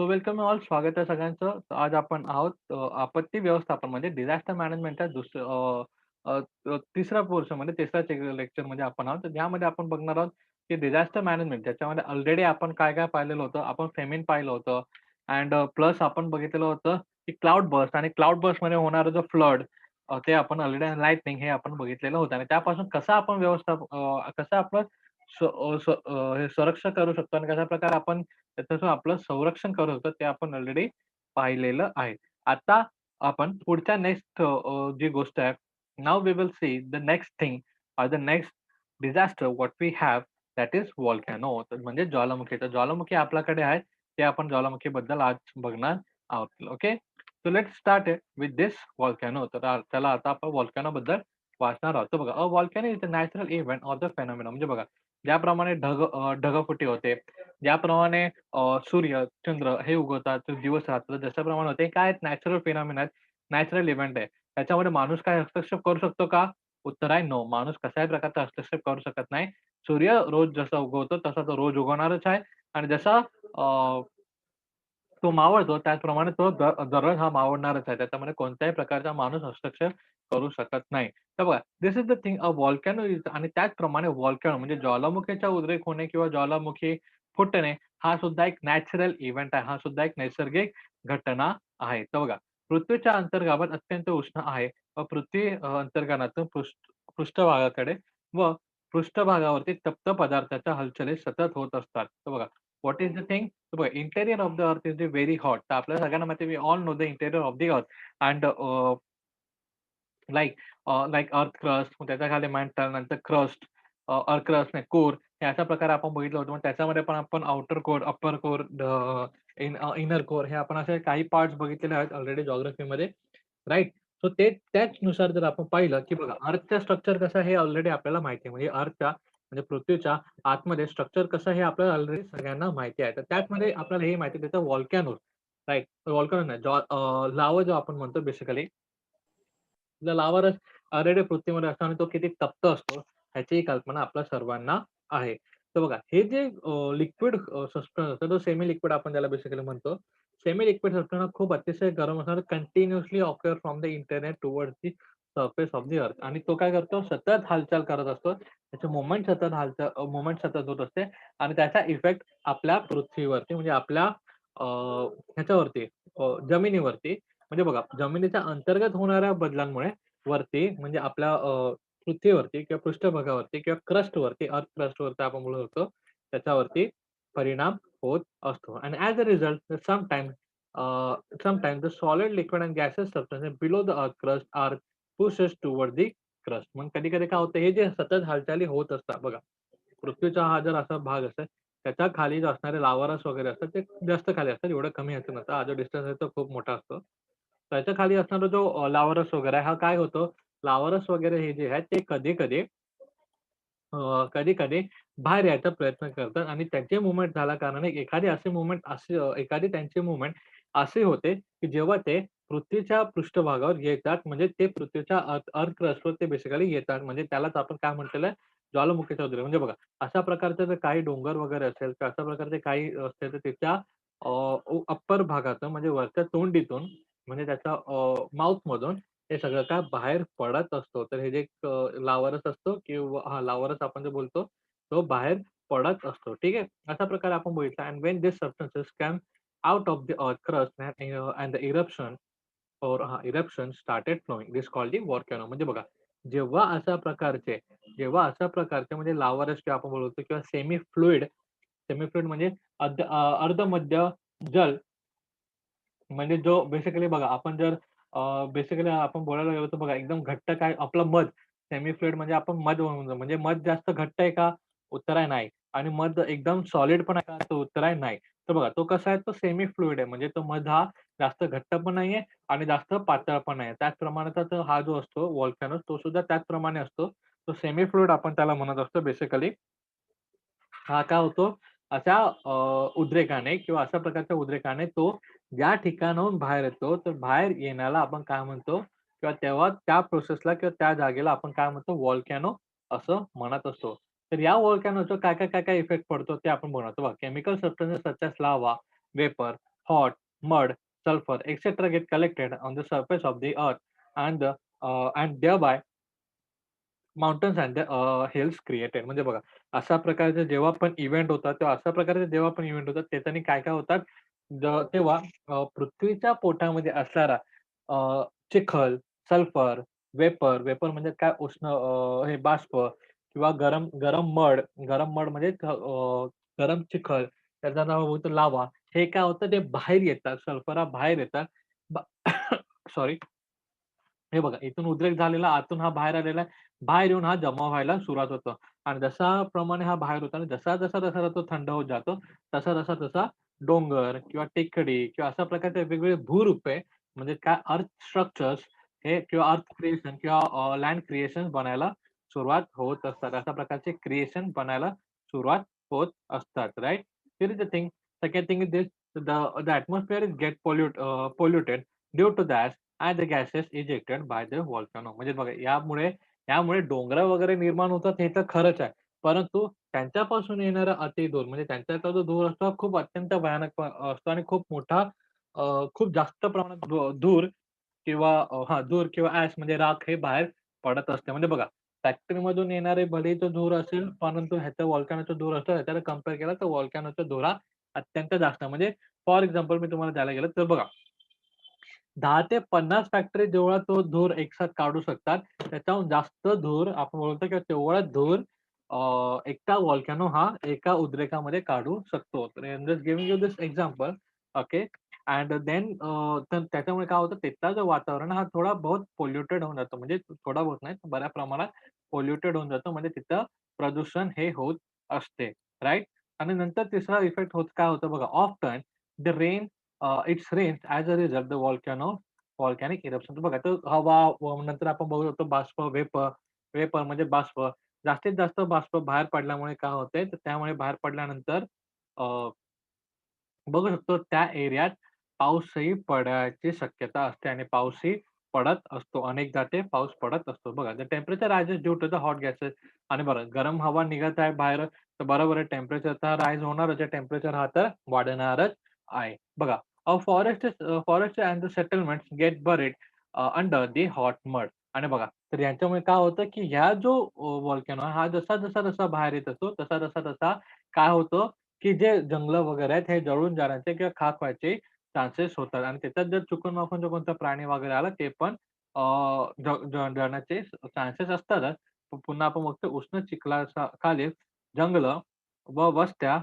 So welcome all स्वागत आहे सगळ्यांचं. तर आज आपण आहोत अ, आपत्ती व्यवस्थापन म्हणजे डिझास्टर मॅनेजमेंटच्या दुसरं अ, अ, म्हणजे तिसऱ्या लेक्चर तिसऱ्या आपण आहोत. तर यामध्ये आपण बघणार आहोत की डिझास्टर मॅनेजमेंट ज्याच्यामध्ये ऑलरेडी आपण काय-काय पाहिलेलं होतं. आपण फेमिन पाहिलं होतं अँड प्लस आपण बघितलेलं होतं की क्लाउड बर्स्ट आणि क्लाउड बर्स्टमध्ये होणारा जो फ्लड ते आपण ऑलरेडी लाइटनिंग हे आपण बघितलेलं होतं आणि त्यापासून कसं आपण व्यवस्था कसं आपण स अ, स अ, हे संरक्षण करू शकतो आणि कशाप्रकारे आपण त्याच्यातून आपलं संरक्षण करू शकतो ते आपण ऑलरेडी पाहिलेलं आहे. आता आपण पुढच्या नेक्स्ट अ, जी गोष्ट आहे, now we will see the next thing or the next disaster what we have that is volcano तर म्हणजे ज्वालामुखी. तर ज्वालामुखी आपल्याकडे आहे, ते आपण ज्वालामुखीबद्दल आज बघणार आहोत. Okay. So let's start it with this volcano. तर त्याला आता आपण व्हॉल्कॅनोबद्दल वाचणार आहोत. तर बघा a volcano is the natural event or the phenomenon म्हणजे बघा ज्याप्रमाणे ढग अ, ढगफुटी होते, ज्याप्रमाणे अ, सूर्य, चंद्र हे उगवतात, दिवस रात्र जशाप्रमाणे होते काय नॅचरल फिनॉमिना आहेत, नॅचरल इव्हेंट आहे. त्याच्यामध्ये माणूस काय हस्तक्षेप करू शकतो का? उत्तर आहे नो. माणूस कशाही प्रकारचा हस्तक्षेप करू शकत नाही. सूर्य रोज जसा उगवतो तसा तो रोज उगवणारच आहे आणि जसा अ, तो मावळतो त्याचप्रमाणे तो द दररोज हा मावळणारच आहे. त्याच्यामध्ये कोणत्याही प्रकारचा माणूस हस्तक्षेप करू शकत नाही. तर बघा this is the thing a volcano is आणि त्याचप्रमाणे व्हॉल्कॅनो म्हणजे ज्वालामुखीचा उद्रेक होणे किंवा ज्वालामुखी फुटणे हा सुद्धा एक नॅचरल इव्हेंट आहे. हा सुद्धा एक नैसर्गिक घटना आहे. तर बघा पृथ्वीच्या अंतर्गाभात अत्यंत उष्ण आहे व पृथ्वी अ, पृष्ठ पृष्ठभागाकडे व पृष्ठभागावरती तप्त पदार्थाच्या हालचाली सतत होत असतात. तर बघा व्हॉट इज द थिंग? तर बघा interior of the earth is very hot. तर आपल्या सगळ्यांना माहिती आहे we all know the interior of the earth and uh, like like earth crust मग त्याच्याखाली मेंटल नंतर क्रस्ट अर्थ क्रस्ट नाही कोर हे असा प्रकार आपण बघितलं होतं. मग त्याच्यामध्ये पण आपण outer core, upper core, in inner core हे आपण असे काही पार्ट्स बघितलेले आहेत ऑलरेडी जॉग्रफीमध्ये राईट सो ते त्याचनुसार जर आपण पाहिलं की बघा अर्थचं स्ट्रक्चर कसं हे ऑलरेडी आपल्याला माहिती आहे. म्हणजे अर्थच्या म्हणजे पृथ्वीच्या आतमध्ये स्ट्रक्चर कसं हे आपल्याला ऑलरेडी सगळ्यांना माहिती आहे. तर त्याचमध्ये आपल्याला हे माहिती आहे त्याचं व्हॉल्कॅनो राईट व्हॉल्कॅनो नाही जॉ लावा जो आपण म्हणतो बेसिकली आपल्या लाव्हारस ऑलरेडी पृथ्वीमध्ये असतो आणि तो किती तप्त असतो ह्याचीही कल्पना आपल्या सर्वांना आहे. तर बघा हे जे लिक्विड अ, असतं तो सेमी लिक्विड आपण त्याला बेसिकली म्हणतो. सेमी लिक्विड सब्स्टन्स खूप अतिशय गरम असणार continuously occur from the internet towards the surface of the earth आणि तो काय करतो सतत हालचाल करत असतो. त्याचे मुवमेंट सतत हालचाल मुवमेंट सतत होत असते आणि त्याचा इफेक्ट आपल्या पृथ्वीवरती म्हणजे आपल्या ह्याच्यावरती जमिनीवरती म्हणजे बघा जमिनीच्या अंतर्गत होणाऱ्या बदलांमुळे वरती म्हणजे आपल्या अ, पृथ्वीवरती किंवा पृष्ठभागावरती किंवा क्रस्टवरती अर्थ क्रस्टवरती आपण बोलत शकतो. त्याच्यावरती परिणाम होत असतो. And as a result sometimes uh, the solid, liquid and gases substances below the earth crust are pushes toward the crust. मग कधी-कधी काय होतं हे जे सतत हालचाली होत असतात बघा. पृथ्वीचा हा जर असा भाग असेल त्याच्याखाली जे असणारे लावारस वगैरे असतात ते जास्त खाली असतात. एवढं कमी असं नसतं. हा जो डिस्टन्स आहे तो खूप मोठा असतो. त्याच्याखाली असणारा जो लावरस वगैरे हा काय होतो? लावरस वगैरे हे जे आहेत ते कधी-कधी कधी-कधी बाहेर यायचा प्रयत्न करतात आणि त्यांचे मुवमेंट झाल्या कारणाने एखादी असे मुवमेंट असे एखादी त्यांचे मुवमेंट असे होते, की जेव्हा ते पृथ्वीच्या पृष्ठभागावर येतात म्हणजे ते पृथ्वीच्या अर्थ क्रस्टवर ते बेसिकली येतात. म्हणजे त्यालाच आपण काय म्हटलेलं आहे? ज्वालामुखी चौधरी. म्हणजे बघा अशा प्रकारचे जर काही डोंगर वगैरे असेल तर अशा प्रकारचे काही असतील तर त्याच्या अप्पर भागातून म्हणजे वरच्या तोंडीतून म्हणजे त्याच्या अ, माउथमधून हे सगळं काय बाहेर पडत असतो. तर हे जे अ, असतो किंवा हाँ, लावारस आपण जो बोलतो, तो बाहेर पडत असतो. ठीक आहे. अशा प्रकारे आपण बघितलं and when this substances come out of the earth crust and the eruption or हाँ, eruption started flowing this called the volcano. म्हणजे बघा, जेव्हा अशा प्रकारचे जेव्हा अशा प्रकारचे म्हणजे लावारस किंवा आपण बोलतो किंवा सेमी फ्लुइड, सेमी फ्लुइड म्हणजे अर्ध अर्धमध्य जल म्हणजे जो बेसिकली बघा आपण जर बेसिकली आपण बोलायला गेलो तर बघा एकदम घट्ट काय आपलं मध सेमी फ्लुइड म्हणजे आपण मध म्हणतो. म्हणजे मध जास्त घट्ट आहे का? उत्तर आहे नाही. आणि मध एकदम सॉलिड पण आहे का? तो उत्तर आहे नाही. तर बघा तो कसा आहे तो सेमी फ्लुइड आहे. म्हणजे तो मध हा जास्त घट्ट पण नाहीये आणि जास्त पातळ पण नाही. त्याचप्रमाणे तो हा जो असतो व्हॉल्कॅनो तो सुद्धा त्याचप्रमाणे असतो. तो सेमी फ्लुइड आपण त्याला म्हणत असतो बेसिकली. हा काय होतो अशा उद्रेकाने किंवा अशा प्रकारच्या उद्रेकाने तो ज्या ठिकाणाहून बाहेर येतो, तर बाहेर येण्याला आपण काय म्हणतो किंवा तेव्हा त्या प्रोसेसला किंवा त्या जागेला आपण काय म्हणतो वॉल्कॅनो असं म्हणत असतो. तर या व्हॉल्कॅनोचा काय, काय, काय, काय इफेक्ट पडतो ते आपण बघणार. बघा chemical substances such lava, vapour, hot mud sulphur etcetera get collected on the surface of the earth and and uh, by mountains and the hills created म्हणजे बघा, अशा प्रकारचे जेव्हा पण इव्हेंट होतात, तेव्हा अशा प्रकारचे जेव्हा पण इव्हेंट होतात, त्याच्याने काय-काय होतात, ज तेव्हा अ, पृथ्वीच्या पोटामध्ये असणारा अ, चिखल, सल्फर, वेपर, वेपर म्हणजे काय उष्ण अ, हे बाष्प किंवा गरम गरम मड, गरम मड म्हणजे अ, गरम चिखल, त्याचं नाव होतं लावा. हे काय होतं, ते बाहेर येतात, सल्फरा बाहेर येतात. बा सॉरी. हे बघा, इथून उद्रेक झालेला, आतून हा बाहेर आलेला आहे. बाहेर येऊन हा जमा व्हायला सुरुवात होतो आणि जशाप्रमाणे हा बाहेर होतो आणि जसा-जसा, जसा तो थंड होत जातो, तसा-तसा, तसा डोंगर किंवा टेकडी किंवा अशा प्रकारचे वेगवेगळे भूरूपे म्हणजे काय अर्थ स्ट्रक्चर्स हे किंवा अर्थ क्रिएशन किंवा लँड क्रिएशन बनायला सुरुवात होत असतात. अशा प्रकारचे क्रिएशन बनायला सुरुवात होत असतात. Right here is the thing, second thing is this the the is get pollute polluted due to that and the gases ejected by the volcano म्हणजे बघा, यामुळे यामुळे डोंगरा वगैरे निर्माण होतात हे तर खरंच आहे. परंतु त्यांच्यापासून येणारा अतिधूर म्हणजे त्यांच्याचा जो धूर असतो, खूप अत्यंत भयानक असतो आणि खूप मोठा खूप जास्त प्रमाणात धूर किंवा हा धूर किंवा ऍश म्हणजे राख हे बाहेर पडत असते. म्हणजे बघा, फॅक्टरीमधून येणारे भले तो धूर असेल, परंतु ह्याचा व्हॉल्कॅनोचा धूर असतो, ह्याच्याला कंपेअर केला तर व्हॉल्कॅनोचा धुरा अत्यंत जास्त म्हणजे फॉर एक्झाम्पल मी तुम्हाला द्यायला गेलं तर बघा दहा ते 50 फॅक्टरी जेवढा तो धूर एकसाथ काढू शकतात. त्याच्याहून जास्त धूर आपण बोलतो किंवा तेवढा धूर एकटा व्हॉल्कॅनो हा एका उद्रेकामध्ये काढू शकतो. Giving you this example okay. And then त्याच्यामुळे काय होतं तिथला जो वातावरण हा थोडा बहुत पोल्युटेड होऊन जातो. म्हणजे थोडा बहुत नाही, बऱ्या प्रमाणात पोल्युटेड होऊन जातो. म्हणजे तिथं प्रदूषण हे होत असते. राईट आणि नंतर तिसरा इफेक्ट होत काय होतं बघा, off turn the rain it's rain as a result the volcano volcanic eruption. बघा, तर हवा नंतर आपण बघू शकतो बाष्प, वेपर वेपर म्हणजे बाष्प. जास्तीत जास्त बाष्प बाहेर पडल्यामुळे काय होतंय, तर त्यामुळे बाहेर पडल्यानंतर अ, बघू शकतो त्या एरियात पाऊसही पडायची शक्यता असते आणि पाऊसही पडत असतो. अनेकदा ते पाऊस पडत असतो. बघा, the temperature rises due to the hot gases आणि बरं गरम हवा निघत आहे बाहेर, तर बरोबर आहे टेम्परेचर तर राईज होणारच आहे. टेम्परेचर हा तर वाढणारच आहे. बघा, a forest forest and the settlements get buried under the hot mud आणि बघा, तर यांच्यामुळे काय होतं, की ह्या जो व्हॉल्कॅनो हा जसा, जसा, जसा बाहेर येत असतो, तसा, तसा, तसा काय होतं, की जे जंगलं वगैरे आहेत, हे जळून जाण्याचे किंवा खाक व्हायचे चान्सेस होतात आणि त्याच्यात जर चुकून-माकून जो कोणता प्राणी वगैरे आला, ते पण अ, ज ज जळण्याचे चान्सेस असतातच. पुन्हा आपण बघतो उष्ण चिखलाचा खाली जंगलं व वस्त्या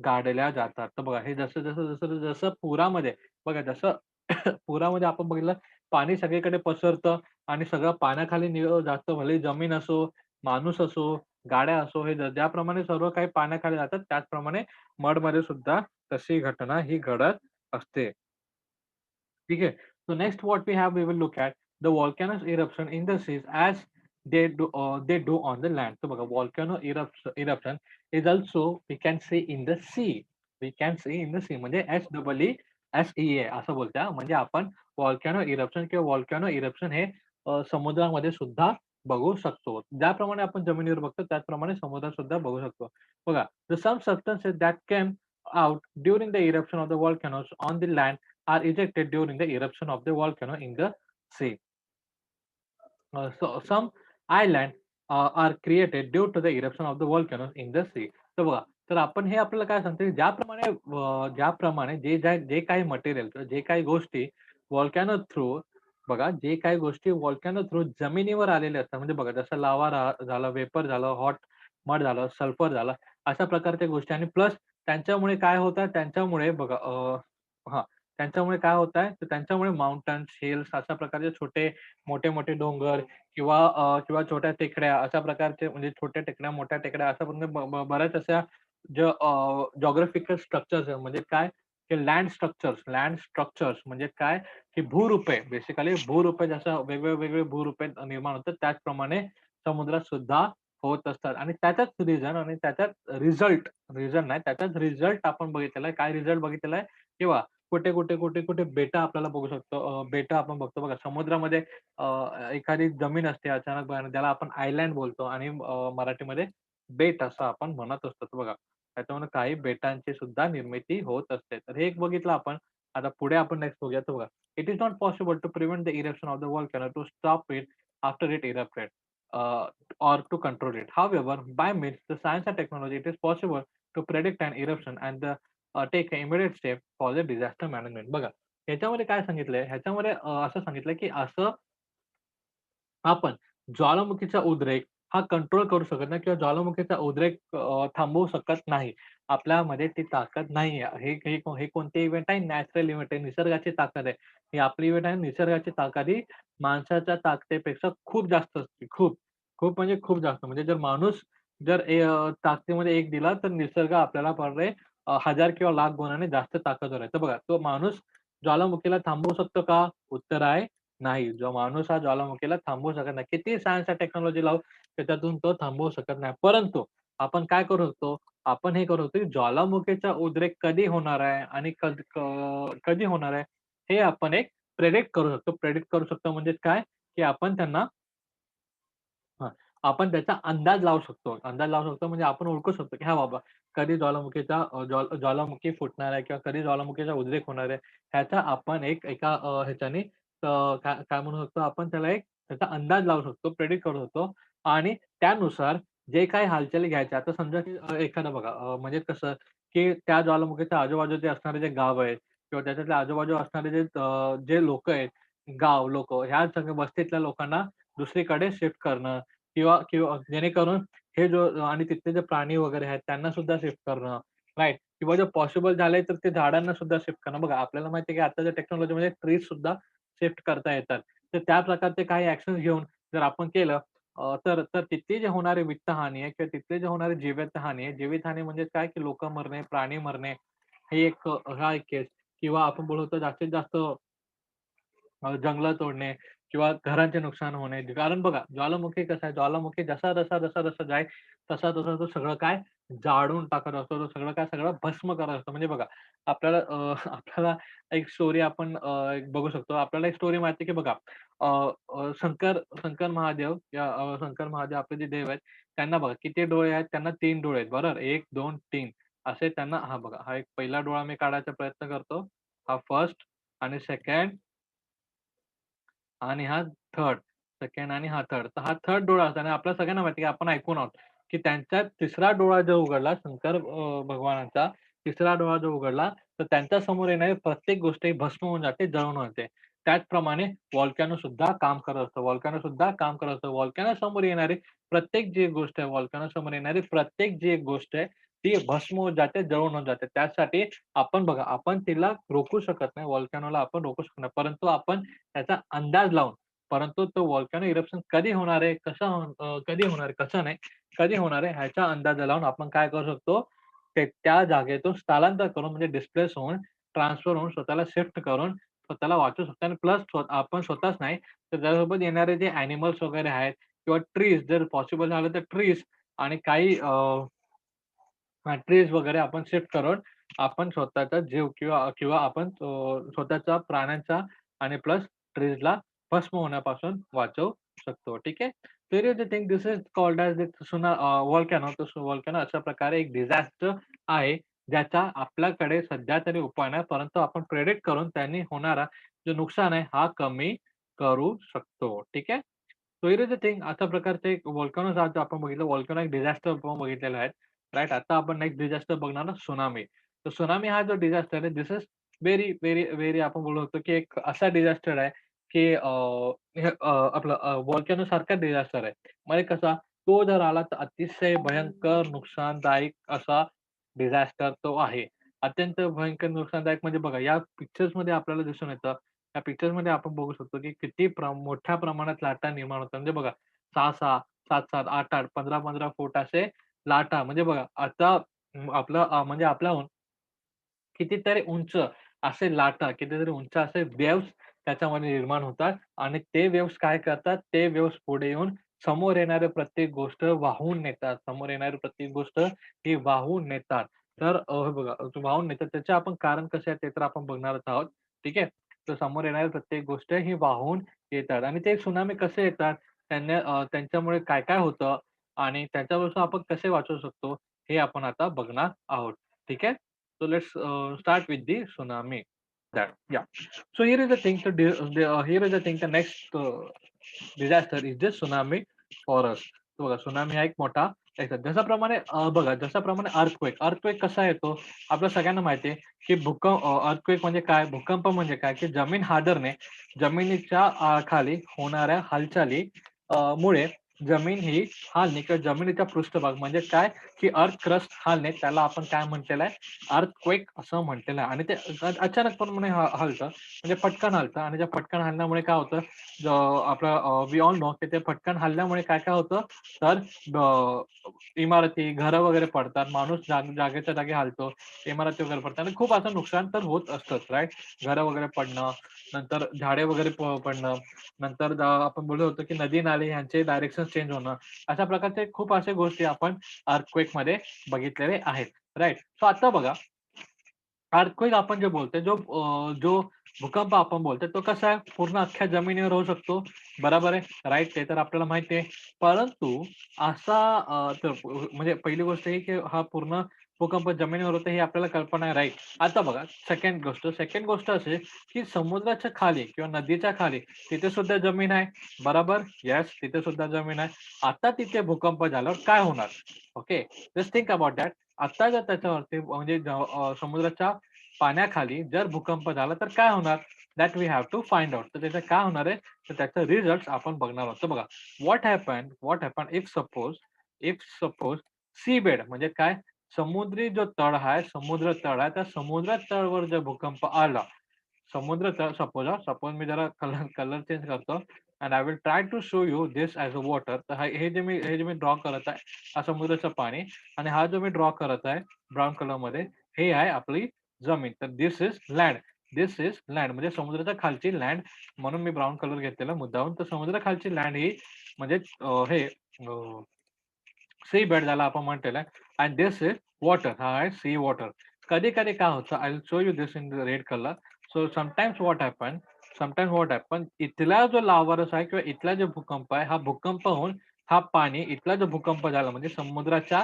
गाडल्या जातात. तर बघा, हे जसं, जसं, जसं, जसं पुरामध्ये बघा, जसं पुरामध्ये आपण बघितलं पाणी सगळीकडे पसरतं आणि सगळं पाण्याखाली निघत जातं भले ज़मीन असो, माणूस असो, गाड्या असो, हे ज्याप्रमाणे सर्व काही पाण्याखाली जातात, त्याचप्रमाणे मडमध्ये सुद्धा तशी घटना ही घडत असते. ठीक आहे? So next what we have will look at the volcanoes eruption in the seas as they they do on the land तो बघा volcano eruption is also we can see in the sea we can see in the sea म्हणजे S double E S E A असं बोलत्या म्हणजे आपण वॉल्कॅनो eruption किंवा वॉल्कॅनो eruption हे समुद्रामध्ये सुद्धा बघू शकतो. ज्याप्रमाणे आपण जमिनीवर बघतो त्याचप्रमाणे समुद्रात सुद्धा बघू शकतो. बघा the some substance that can out during the eruption of the volcano on the land are ejected during the eruption of the volcano in the sea some island are created due to the eruption of the volcano in the sea तर बघा तर आपण हे आपल्याला काय सांगते ज्याप्रमाणे ज्याप्रमाणे जे जे काही मटेरियल जे काही गोष्टी वर्ल्ड कॅनो थ्रू बघा, जे काही गोष्टी वॉल्कॅनो थ्रू जमिनीवर आलेल्या असतात, म्हणजे बघा जसं लावा झालं, वेपर झालं, हॉट मड झालं, सल्फर झालं, अशा प्रकारच्या गोष्टी. आणि प्लस त्यांच्यामुळे काय होतं, त्यांच्यामुळे बघा हा त्यांच्यामुळे काय होत आहे, तर त्यांच्यामुळे माउंटन्स, हिल्स अशा प्रकारचे छोटे, मोठे-मोठे डोंगर किंवा किंवा छोट्या टेकड्या अशा प्रकारचे म्हणजे छोट्या टेकड्या, मोठ्या टेकड्या अशा बऱ्याच अशा ज्या जॉग्राफिकल स्ट्रक्चर्स आहे म्हणजे काय, की लँड स्ट्रक्चर्स लँड स्ट्रक्चर्स म्हणजे काय, की भूरूपे बेसिकली भूरूपे जसं वेगळे-वेगळे भूरूपे निर्माण होतात त्याचप्रमाणे समुद्रात सुद्धा होत असतात आणि त्याचाच रिझन आणि त्याच्यात रिझल्ट, रिझन नाही त्याचाच रिझल्ट आपण बघितलेला आहे. काय रिझल्ट बघितलेला आहे किंवा कुठे-कुठे, कुठे-कुठे बेटा आपल्याला बघू शकतो. बेटा आपण बघतो बघा समुद्रामध्ये एखादी जमीन असते अचानक ज्याला आपण आयलँड बोलतो आणि मराठीमध्ये बेट असं आपण म्हणत असतो. बघा, त्याच्यामुळे काही बेटांची सुद्धा निर्मिती होत असते. तर हे एक बघितलं आपण आता पुढे आपण नेक्स्ट बघूया तर बघा. It is not possible to prevent the eruption of the volcano to stop it after it erupted or to control it how However, by means the science and technology, it is possible to predict an eruption and the uh, take immediate step for the disaster management." बघा ह्याच्यामध्ये काय सांगितलंय ह्याच्यामध्ये अ, असं सांगितलंय की असं आपण ज्वालामुखीचा उद्रेक हा कंट्रोल करू शकत नाही किंवा ज्वालामुखीचा उद्रेक अ, थांबवू शकत नाही. आपल्यामध्ये ती ताकद नाहीये. हे हे हे कोणते इव्हेंट आहे? नॅचरल इव्हेंट आहे. निसर्गाची ताकद आहे. ही आपली इव्हेंट आहे. निसर्गाची ताकद ही माणसाच्या ताकदीपेक्षा खूप जास्त असते. खूप. खूप म्हणजे खूप जास्त. म्हणजे जर माणूस जर ए अ, ताकदीमध्ये 1 दिला तर निसर्ग आपल्याला पडले अ, हजार किंवा लाख गुणांनी जास्त ताकदवर आहे. तर बघा तो माणूस ज्वालामुखीला थांबवू शकतो का? उत्तर आहे नाही. जो माणूस हा ज्वालामुखीला थांबवू शकत नाही. कितीही सायन्स आणि टेक्नॉलॉजी लावू त्याच्यातून तो थांबवू शकत नाही. परंतु आपण काय करू शकतो? आपण हे करू शकतो की ज्वालामुखीचा उद्रेक कधी होणार आहे आणि कध क कधी होणार आहे? हे आपण एक प्रेडिक्ट करू शकतो. प्रेडिक्ट करू शकतो म्हणजे काय? की आपण त्यांना हां, आपण त्याचा अंदाज लावू शकतो. अंदाज लावू शकतो म्हणजे आपण ओळखू शकतो, की हां बाबा, कधी ज्वालामुखीचा अ, ज्वा ज्वालामुखी फुटणार आहे किंवा कधी ज्वालामुखीचा उद्रेक होणार आहे. ह्याचा आपण एक एका अ, ह्याच्याने अ, काय काय म्हणू शकतो आपण त्याला एक त्याचा अंदाज लावू शकतो, प्रेडिक्ट करू शकतो आणि त्यानुसार जे काही हालचाली घ्यायच्या आता समजा की एखादं बघा अ, म्हणजे कसं, की त्या ज्वालामुखीच्या आजूबाजूचे असणारे जे गाव आहेत किंवा त्याच्यातल्या आजूबाजू असणारे जे अ, जे लोकं आहेत, गाव लोकं ह्या सगळ्या वस्तीतल्या लोकांना दुसरीकडे शिफ्ट करणं किंवा किंवा जेणेकरून हे जो आणि तिथले जे प्राणी वगैरे आहेत त्यांना सुद्धा शिफ्ट करणं, राइट? किंवा जर पॉसिबल झालंय तर ते झाडांना सुद्धा शिफ्ट करणं. बघा आपल्याला माहिती आहे की आताच्या टेक्नॉलॉजीमध्ये ट्रीज सुद्धा शिफ्ट करता येतात. तर त्या प्रकारचे काही ऍक्शन घेऊन जर आपण केलं अ, तर तर तिथली जे होणारी वित्तहानी आहे किंवा तिथले जे होणारे जीवितहानी आहे. जीवितहानी म्हणजे काय की लोकं मरणे, प्राणी मरणे, हे एक अ, हा एक केस किंवा आपण बोलतो जास्तीत जास्त अ, जंगलं तोडणे किंवा घरांचे नुकसान होणे. कारण बघा ज्वालामुखी कसं आहे, ज्वालामुखी जसा, जसा, जसा, जसा जाईल तसा, तसा तो सगळं काय जाळून टाकत असतो. तो सगळं काय सगळं भस्म करत असतो. म्हणजे बघा आपल्याला अ, आपल्याला एक स्टोरी आपण अ, एक बघू शकतो. आपल्याला एक स्टोरी माहिती आहे की बघा अ, अ, शंकर शंकर महादेव या अ, शंकर महादेव आपले जे देव आहेत, त्यांना बघा किती डोळे आहेत? त्यांना 3 डोळे आहेत. बरोबर 1, 2, 3 असे त्यांना हा बघा, हा एक पहिला डोळा मी काढायचा प्रयत्न करतो. हा फर्स्ट आणि सेकंड आणि हा थर्ड, सेकंड आणि हा थर्ड. तर हा थर्ड डोळा असतो आणि आपल्या सगळ्यांना माहिती आहे, की आपण ऐकून आहोत, की त्यांचा तिसरा डोळा जर उघडला शंकर अ, भगवानाचा तिसरा डोळा जर उघडला, तर त्यांच्यासमोर येणारी प्रत्येक गोष्ट ही भस्म होऊन जाते, जळून होते. त्याचप्रमाणे वॉल्कॅनो सुद्धा काम करत असतं. वॉल्कॅनो सुद्धा काम करत असतं. वॉल्कॅनो समोर येणारी प्रत्येक जी गोष्ट आहे, वॉल्कॅनो समोर येणारी प्रत्येक जी एक गोष्ट आहे, ती भस्म होत जाते, जळून होत जाते. त्यासाठी आपण बघा, आपण तिला रोखू शकत नाही. वॉल्कॅनोला आपण रोखू शकत नाही. परंतु आपण त्याचा अंदाज लावून, परंतु तो वॉल्कॅनो इरप्शन कधी होणार आहे, कसं कधी होणार कसं नाही, कधी होणार आहे ह्याचा अंदाज लावून आपण काय करू शकतो, ते त्या जागेतून स्थलांतर करून म्हणजे डिस्प्लेस होऊन, ट्रान्सफर होऊन, स्वतःला शिफ्ट करून, स्वतःला वाचू शकतो आणि प्लस आपण स्वतःच नाही, तर त्यासोबत येणारे जे ॲनिमल्स वगैरे आहेत किंवा ट्रीज जर पॉसिबल झालं तर ट्रीज आणि काही ट्रीज वगैरे आपण शिफ्ट करून आपण स्वतःचा जीव किंवा किंवा आपण स्वतःचा प्राण्यांचा आणि प्लस ट्रीजला भस्म होण्यापासून वाचवू शकतो. ठीक आहे. तर think this is called as सुना व्हॉल्कॅनो. तर व्हॉल्कॅनो अशा प्रकारे एक डिझास्टर आहे, ज्याचा आपल्याकडे सध्या तरी उपाय नाही. परंतु आपण प्रेडिक्ट करून त्यांनी होणारा जो नुकसान आहे, हा कमी करू शकतो. ठीक आहे. So here is a thing अशा प्रकारचे एक आज आपण बघितलं. व्हॉल्कॅनो एक डिझास्टर आपण बघितलेला आहे. राईट आता आपण नेक्स्ट डिझास्टर बघणार सुनामी तर सुनामी हा जो डिझास्टर आहे, this is very, very, very आपण बोलू शकतो, की एक असा डिझास्टर आहे, की अ, हे अ, आपलं अ, व्हॉल्कॅनो सारखा डिझास्टर आहे. म्हणजे कसा, तो जर आला तर अतिशय भयंकर नुकसानदायक असा डिझास्टर तो आहे. अत्यंत भयंकर नुकसानदायक म्हणजे बघा, या पिक्चर्समध्ये आपल्याला दिसून येतं. या पिक्चर्समध्ये आपण बघू शकतो, की किती प्र मोठ्या प्रमाणात लाटा निर्माण होतात. म्हणजे बघा 6-6, 7-7, 8-8, 15-15 फूट असे लाटा म्हणजे बघा आता आपलं अ, म्हणजे आपल्याहून कितीतरी उंच असे लाटा, कितीतरी उंच असे वेव्हज त्याच्यामध्ये निर्माण होतात आणि ते वेव्स काय करतात, ते वेव्स पुढे येऊन समोर येणारे प्रत्येक गोष्ट वाहून नेतात. समोर येणारी प्रत्येक गोष्ट ही वाहून नेतात. तर बघा वाहून नेतात. त्याचे आपण कारण कसे आहे ते तर आपण बघणारच आहोत. ठीक आहे. तर समोर येणारी प्रत्येक गोष्ट ही वाहून येतात आणि ते सुनामी कसे येतात, त्यांना त्यांच्यामुळे काय-काय होतं आणि त्याच्यापासून आपण कसे वाचू शकतो, हे आपण आता बघणार आहोत. ठीक आहे. So let's start with the tsunami that. Yeah. So here is the thing. To do, the, uh, here is the thing. The next uh, disaster is this tsunami for us. तो बघा सुनामी हा एक मोठा जसाप्रमाणे बघा जसाप्रमाणे earthquake earthquake कसा येतो आपल्या सगळ्यांना माहिती आहे की भूकंप अर्थक्वेक म्हणजे काय भूकंप म्हणजे काय की जमीन हादरणे जमिनीच्या खाली होणाऱ्या हालचाली मुळे जमीन ही हालणे किंवा जमिनीचा पृष्ठभाग म्हणजे काय की अर्थ क्रस्ट हालणे त्याला आपण काय म्हटलेलं आहे? अर्थक्वेक असं म्हटलेलं आहे. आणि ते अचानक अचानकपणे हलतं. म्हणजे पटकन हलतं. आणि त्या पटकन हलण्यामुळे काय होतं? आपलं वी ऑल नो की ते पटकन हलल्यामुळे काय काय होतं? तर इमारती घरं वगैरे पडतात. माणूस जाग जागेच्या जागी हालतो. इमारती वगैरे पडतात. आणि खूप असं नुकसान तर होत असतंच राईट घरं वगैरे पडणं नंतर झाडे वगैरे पडणं नंतर आपण बोलत होतो की नदी नाले यांचे डायरेक्शन चेंज होणं अशा प्रकारचे खूप अशा गोष्टी आपण अर्थक्वेकमध्ये बघितलेले आहेत राईट सो आता बघा अर्थक्वेक आपण जे बोलतोय जो जो भूकंप आपण बोलतोय तो कसा आहे? पूर्ण अख्ख्या जमिनीवर होऊ शकतो बरोबर आहे? राईट ते तर आपल्याला माहिती आहे. परंतु असा तर म्हणजे पहिली गोष्ट ही की हा पूर्ण भूकंप जमिनीवर होतो ही आपल्याला कल्पना आहे राईट आता बघा सेकंड गोष्ट सेकंड गोष्ट असे की समुद्राच्या खाली किंवा नदीच्या खाली तिथे सुद्धा जमीन आहे बरोबर? येस तिथे सुद्धा जमीन आहे. आता तिथे भूकंप झाल्यावर काय होणार? Okay just think about that आता जर त्याच्यावरती म्हणजे समुद्राच्या पाण्याखाली जर भूकंप झाला तर काय होणार? That we have to find out तर त्याचं काय होणार आहे? तर त्याचा रिझल्ट आपण बघणार आहोत. बघा what happen what happen if suppose if suppose sea bed म्हणजे काय? समुद्री जो तळ आहे समुद्र तळ आहे त्या समुद्र तळवर जर भूकंप आला समुद्र तळ सपोज सपोज मी जरा कलर कलर चेंज करतो and I will try to show you this as a water तर हे जे मी हे जे मी ड्रॉ करत आहे हा समुद्राचं पाणी आणि हा जो मी ड्रॉ करत आहे ब्राऊन कलरमध्ये हे आहे आपली जमीन. तर this is land this is land म्हणजे समुद्राच्या खालची लँड म्हणून मी ब्राऊन कलर घेतलेला मुद्दाहून. तर समुद्राखालची लँड ही म्हणजे हे सी बेड ज्याला आपण म्हटलेलं आहे. अँड दिस इज वॉटर हा आहे सी वॉटर कधी कधी काय होतं I show you this in red colour so sometimes what happen sometimes what happen इथला जो लावारस आहे किंवा इथला जो भूकंप आहे हा भूकंप होऊन हा पाणी इथला जो भूकंप झाला म्हणजे समुद्राच्या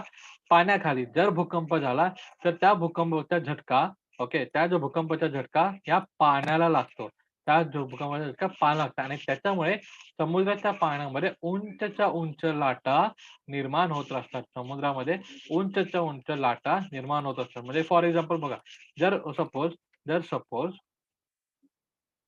पाण्याखाली जर भूकंप झाला तर त्या भूकंपाचा झटका ओके त्या जो भूकंपाचा झटका या पाण्याला लागतो. त्या जो भूकंपाचा झटका आणि त्याच्यामुळे समुद्राच्या पाण्यामध्ये उंचच्या उंच लाटा निर्माण होत असतात. समुद्रामध्ये उंचच्या उंच लाटा निर्माण होत असतात. म्हणजे फॉर एक्झाम्पल बघा जर सपोज जर सपोज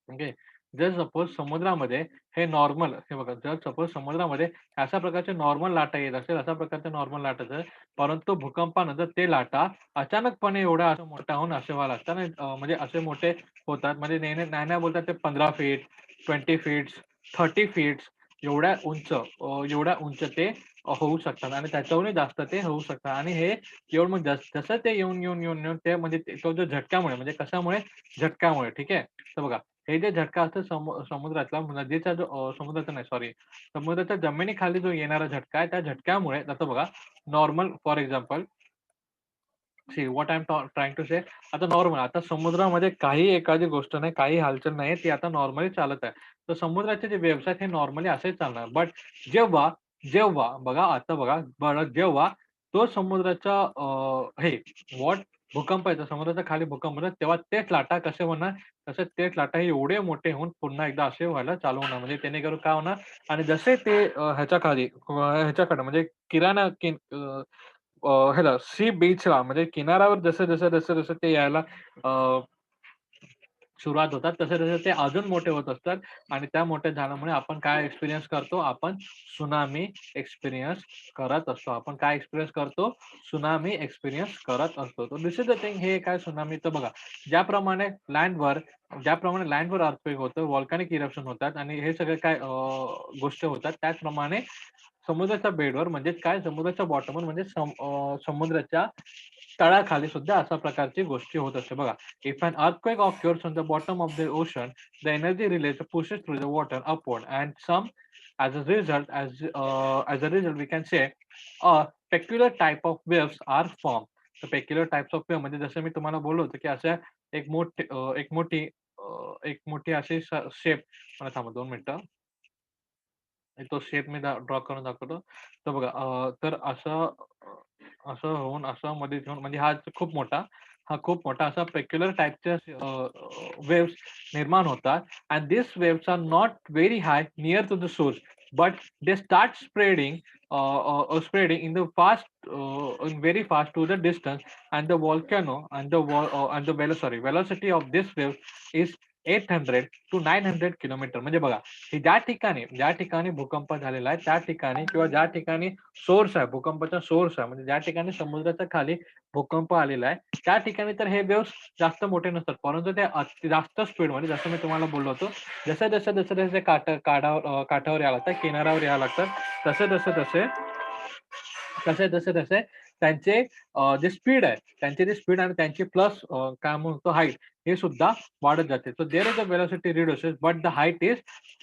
ओके जर सपोज समुद्रामध्ये हे नॉर्मल हे बघा जर सपोज समुद्रामध्ये अशा प्रकारचे नॉर्मल लाटा येत असेल अशा प्रकारचे नॉर्मल लाटा असेल परंतु भूकंपानंतर ते लाटा अचानकपणे एवढा असं मोठा होऊन असे व्हायला लागतात म्हणजे असे मोठे होतात. म्हणजे नेहमी नाही नाही बोलतात ते पंधरा feet twenty feets thirty feets एवढ्या उंच एवढ्या उंच ते होऊ शकतात आणि त्याच्याहूनही जास्त ते होऊ शकतात. आणि हे येऊन मग जसं ते येऊन येऊन येऊन येऊन ते म्हणजे तो जो झटक्यामुळे म्हणजे कशामुळे? झटक्यामुळे ठीक आहे? तर बघा हे जे झटका असतो समु समुद्रातला नदीचा जो समुद्राचा नाही सॉरी समुद्राच्या जमिनीखाली जो येणारा झटका आहे त्या झटक्यामुळे आता बघा normal for example see what I am trying to say आता नॉर्मल आता समुद्रामध्ये काही एखादी गोष्ट नाही काही हालचाल नाही ती आता नॉर्मली चालत आहे. तर समुद्राचे जे व्यवसाय हे नॉर्मली असेच चालणार. बट जेव्हा जेव्हा बघा आता बघा बरं जेव्हा तो समुद्राच्या हे व्हॉट भूकंप येतो समुद्राच्या खाली भूकंप होतो तेव्हा तेच लाटा कसे होणार? तसे तेच लाटा हे एवढे मोठे होऊन पुन्हा एकदा असे व्हायला चालू होणार. म्हणजे जेणेकरून काय होणार? आणि जसे ते ह्याच्या खाली ह्याच्याकडे म्हणजे किराणा ह्याला सी बीचला म्हणजे किनाऱ्यावर जसं जसं जसं जसं ते यायला सुरुवात होतात. तसे तसे ते अजून मोठे होत असतात आणि त्या मोठ्या झाल्यामुळे आपण काय एक्सपिरियन्स करतो? आपण सुनामी एक्सपिरियन्स करत असतो. आपण काय एक्सपिरियन्स करतो? सुनामी एक्सपिरियन्स करत असतो. तर दिस इज द थिंग हे काय सुनामी तर बघा ज्याप्रमाणे लँडवर ज्याप्रमाणे लँडवर अर्थक्वेक होतं वॉल्कॅनिक इरप्शन होतात आणि हे सगळे काय गोष्टी होतात त्याचप्रमाणे समुद्राच्या बेडवर म्हणजे काय? समुद्राच्या बॉटमवर म्हणजे सम- समुद्राच्या तळाखाली सुद्धा अशा प्रकारची गोष्टी होत असते. बघा if an earthquake off on the bottom of the ocean the energy release pushes through the water upward and some as a result as a result we can say a peculiar type of waves are form तर peculiar types of wave म्हणजे जसं मी तुम्हाला बोललो होतो की अशा एक मोठी एक मोठी एक मोठी अशी शेप मला थांबा दोन मिनटं. तो शेप मी ड्रॉ करून दाखवतो. तर बघा तर असं असं होऊन असं मध्ये घेऊन म्हणजे हा खूप मोठा हा खूप मोठा असा पेक्युलर टाइपच्या वेव्स निर्माण होतात. And this waves are not very high near to the source but they start spreading spreading in the fast in very fast to the distance. And the volcano and the vol uh, and the velo sorry velocity of eight hundred to nine hundred kilometre म्हणजे बघा हे ज्या ठिकाणी ज्या ठिकाणी भूकंप झालेला आहे त्या ठिकाणी किंवा ज्या ठिकाणी सोर्स आहे भूकंपाचा सोर्स आहे म्हणजे ज्या ठिकाणी समुद्राच्या खाली भूकंप आलेला आहे त्या ठिकाणी तर हे वेव्स जास्त मोठे नसतात. परंतु ते अति जास्त स्पीडमध्ये जसं मी तुम्हाला बोललो होतो जसं जसं जसं जसे काठ काठावर काठावर यावं लागतात किनाऱ्यावर यावं लागतात तसे तसे तसे तसे तसे तसे त्यांचे जे स्पीड आहे त्यांचे जे स्पीड आणि त्यांची प्लस काय म्हणतो हाईट हे सुद्धा वाढत जाते. So there is a velocity reduces but the height is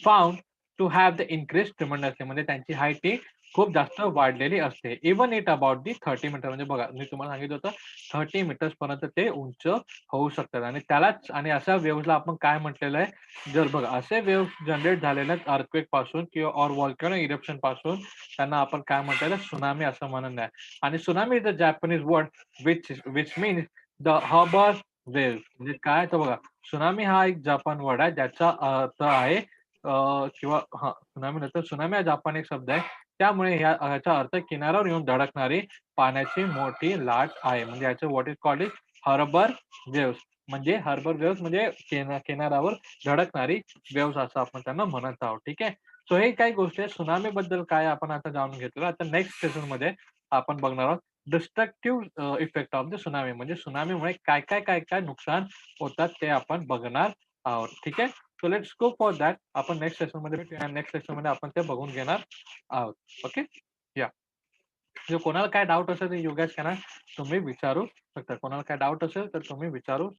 found to have the increase tremendously म्हणजे त्यांची हाईट ही खूप जास्त वाढलेली असते. Even it about the thirty metre म्हणजे बघा मी तुम्हाला सांगितलं होतं थर्टी मीटर्स पर्यंत ते उंच होऊ शकतात. आणि त्यालाच आणि अशा वेव्हला आपण काय म्हटलेलं आहे? जर बघा असे वेव्ह जनरेट झालेले आहेत अर्थक्वेकपासून किंवा ऑर वॉल्कॅनो इरप्शनपासून त्यांना आपण काय म्हणतो सुनामी असं म्हणणं आहे आणि tsunami is the Japanese word which which means the harbour wave म्हणजे काय? तर बघा सुनामी हा एक जपान वर्ड आहे ज्याचा अर्थ आहे किंवा हा सुनामी नंतर सुनामी हा जापानी शब्द आहे. त्यामुळे ह्याचा अर्थ किनाऱ्यावर येऊन धडकणारी पाण्याची मोठी लाट आहे. म्हणजे याचं what is called is harbour waves म्हणजे हर्बर वेव्स म्हणजे किनाऱ्यावर धडकणारी वेव्स असं आपण त्यांना म्हणत आहोत. ठीक आहे? सो हे काही गोष्टी आहे सुनामी बद्दल काय आपण आता जाणून घेतलं आता नेक्स्ट सेशनमध्ये आपण बघणार आहोत destructive effect of the tsunami म्हणजे सुनामीमुळे काय काय काय काय नुकसान होतात ते आपण बघणार आहोत. ठीक आहे? So let's go for that आपण नेक्स्ट सेशनमध्ये भेटूया नेक्स्ट सेशनमध्ये आपण ते बघून घेणार आहोत. ओके या जो कोणाला काय डाऊट असेल तर योगेश कॅन तुम्ही विचारू शकता. कोणाला काय डाऊट असेल तर तुम्ही विचारू